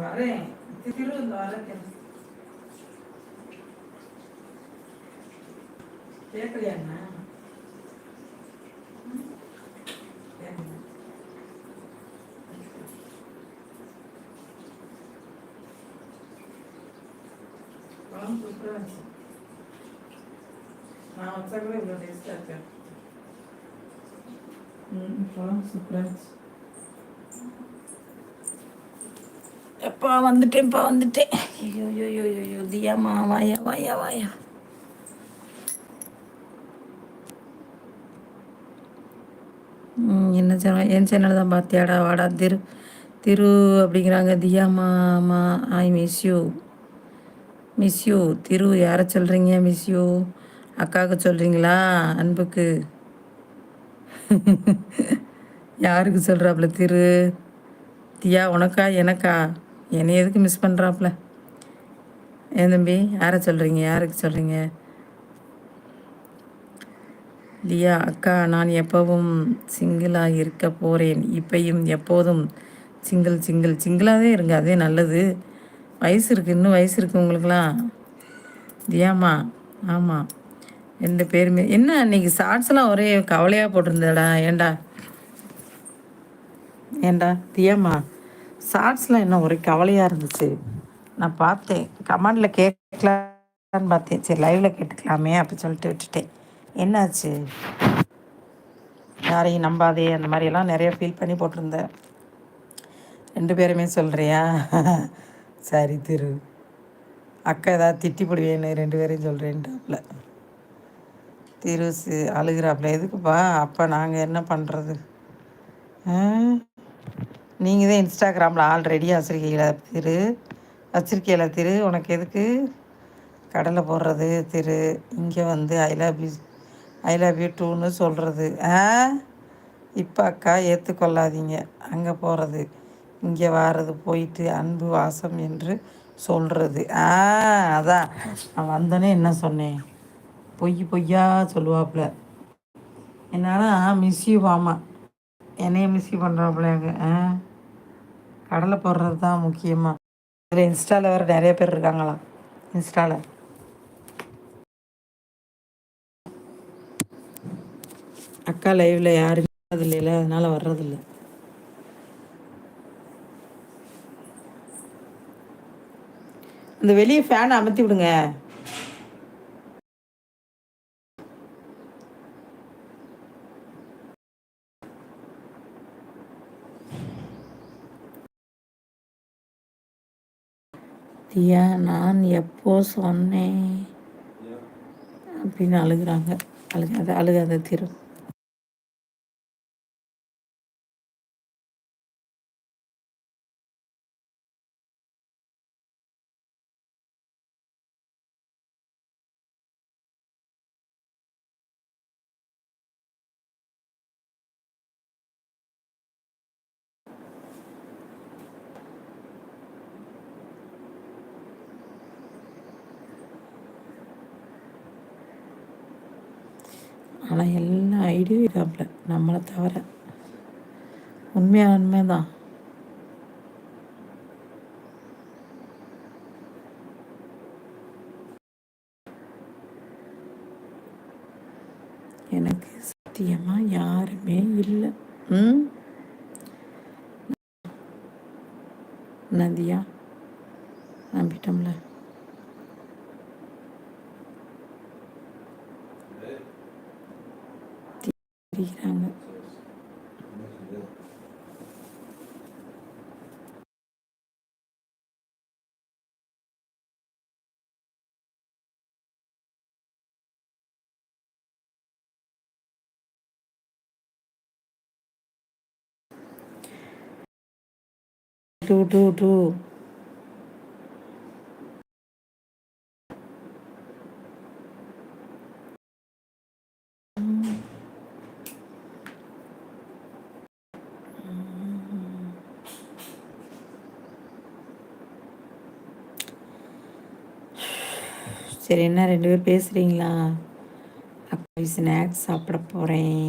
வரேன் திருவந்த வரேன் கேட்கலையா அண்ணா குழம்பு சூப்பராக இருந்துச்சு. நான் வச்சா கூட இவ்வளோ டேஸ்ட்டாக இருக்கேன் ம் குழம்பு சூப்பராக இருந்துச்சு. எப்பா வந்துட்டேன்ப்பா வந்துட்டேன் ஐயோ ஐயோ ஐயோ தியாமா வாயா வாயா வாயா. ம், என்ன சேனல் என் சேனல் தான் பார்த்தியாடா வாடா திரு திரு அப்படிங்கிறாங்க. தியா மாமா I miss you miss you Thiru யாரை சொல்கிறீங்க மிஸ் யூ அக்காவுக்கு சொல்கிறீங்களா அன்புக்கு? யாருக்கு சொல்கிறாப்புல திரு? தியா உனக்கா எனக்கா? என்னை எதுக்கு மிஸ் பண்ணுறாப்புல ஏன் தம்பி யாரை சொல்கிறீங்க யாருக்கு சொல்கிறீங்க லியா அக்கா நான் எப்பவும் சிங்கிளாக இருக்க போகிறேன் இப்பையும் எப்போதும் சிங்கிள் சிங்கிள் சிங்கிளாகவே இருங்க. அதே நல்லது. வயசு இருக்குது இன்னும் வயசு இருக்குது உங்களுக்குலாம் தியாமா ஆமாம் ரெண்டு பேருமே. என்ன இன்னைக்கு ஷார்ட்ஸ்லாம் ஒரே கவலையாக போட்டிருந்தடா. ஏண்டா ஏண்டா தியாமா ஷார்ட்ஸில் என்ன ஒரே கவலையாக இருந்துச்சு? நான் பார்த்தேன். கமெண்டில் கேட்கலான்னு பார்த்தேன். சரி லைவில் கேட்டுக்கலாமே அப்படி சொல்லிட்டு விட்டுட்டேன். என்னாச்சு? யாரையும் நம்பாதே அந்த மாதிரியெல்லாம் நிறைய ஃபீல் பண்ணி போட்டிருந்தேன். ரெண்டு பேருமே சொல்கிறியா சரி திரு. அக்கா ஏதாவது திட்டி போடுவேன்னு ரெண்டு பேரையும் சொல்கிறேன்ட்டாப்புல திரு அழுகிறாப்புல எதுக்குப்பா? அப்போ நாங்கள் என்ன பண்ணுறது நீங்கள் தான் இன்ஸ்டாகிராமில் ஆல்ரெடி வச்சுருக்கீங்களா திரு வச்சுருக்கீங்களா திரு உனக்கு எதுக்கு? கடலை போடுறது திரு இங்கே வந்து I love you I love you டூன்னு சொல்கிறது ஆ? இப்போ அக்கா ஏற்றுக்கொள்ளாதீங்க அங்கே போகிறது இங்கே வாரது போயிட்டு அன்பு வாசம் என்று சொல்கிறது ஆ அதான். நான் வந்தோன்னே என்ன சொன்னேன்? பொய் பொய்யா சொல்லுவாப்புல. என்னால் மிஸ்யூ யூ என்னைய மிஸ்யூ பண்ணுறாப்புல ஆ? கடலை போடுறது தான் முக்கியமாக இதில் இன்ஸ்டாவில் வேறு நிறைய பேர் இருக்காங்களாம் இன்ஸ்டாவில் அக்கா லைவில் யாருமே அது இல்லைல்ல அதனால் வர்றதில்ல. அந்த வெளியே ஃபேனை அமர்த்தி விடுங்க. பார்த்தியா நான் எப்போ சொன்னேன்? அப்படின்னு அழுகுறாங்க. அழுகாத அழுகாத திரு ஆனால் எல்லா ஐடியும் இருக்காப்புல நம்மளை தவிர. உண்மையாக உண்மைதான் எனக்கு சத்தியமாக யாருமே இல்லை. ம்? நதியா நம்பிட்டோம்ல? இருக்கிறாங்க டூ டூ டூ சரி என்ன ரெண்டு பேர் பேசுகிறீங்களா அப்போ ஸ்நாக்ஸ் சாப்பிட போகிறேன்